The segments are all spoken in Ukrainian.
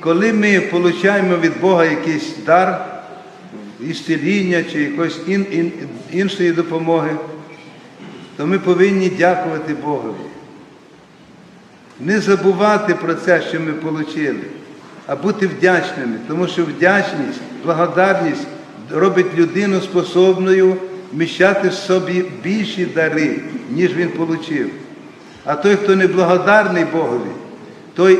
коли ми отримуємо від Бога якийсь дар, ісціління чи якоїсь ін, ін, іншої допомоги, то ми повинні дякувати Богові. Не забувати про це, що ми отримали, а бути вдячними, тому що вдячність, благодарність робить людину способною вміщати в собі більші дари, ніж він отримав. А той, хто не благодарний Богові, той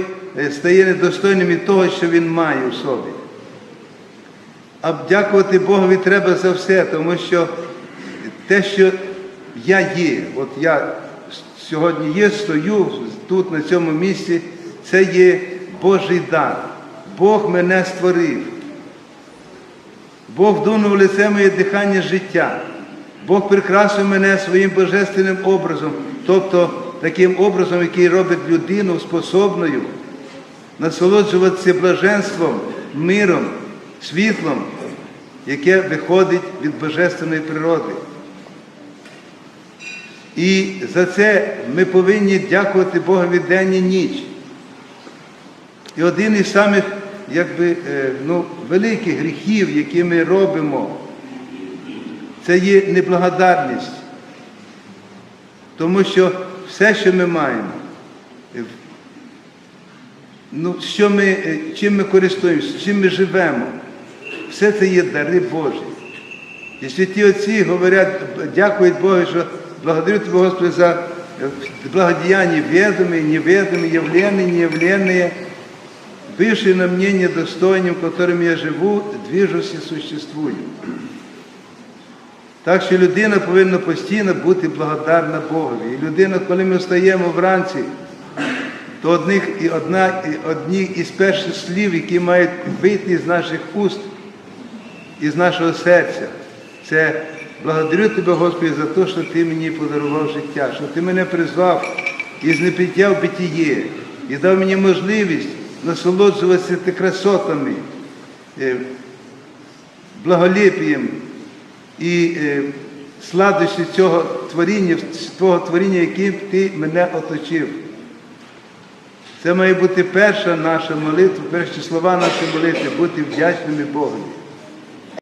стає недостойним і того, що він має в собі. А дякувати Богові треба за все, тому що те, що я є, от я сьогодні є, стою тут, на цьому місці, це є Божий дар. Бог мене створив. Бог вдунув в лице моє дихання життя. Бог прикрасив мене своїм божественним образом, тобто таким образом, який робить людину способною насолоджуватися блаженством, миром, світлом, яке виходить від божественної природи. І за це ми повинні дякувати Богові день і ніч. І один із самих якби, е, ну, великих гріхів, які ми робимо, це є неблагодарність. Тому що все, що ми маємо, ну, що ми, е, чим ми користуємося, чим ми живемо, все це є дари Божі. І святі отці говорять, дякують Богу, що благодарю Тебе, Господи, за е, благодеяние ведомые, неведомые, явленные, неявленные, бывшие на мне недостойным, которым я живу, движусь і существую. Так що людина повинна постійно бути благодарна Богові. І людина, коли ми встаємо вранці, то одних, і одна, одні із перших слів, які мають вийти з наших уст, із нашого серця, це благодарю тебе, Господи, за те, що ти мені подарував життя, що ти мене призвав із непиття в битіє і дав мені можливість насолоджуватися ти красотами, е, благолепієм і е, сладощі цього творіння, твого творіння, яким ти мене оточив. Це має бути перша наша молитва, перші слова нашої молитви, бути вдячними Богові.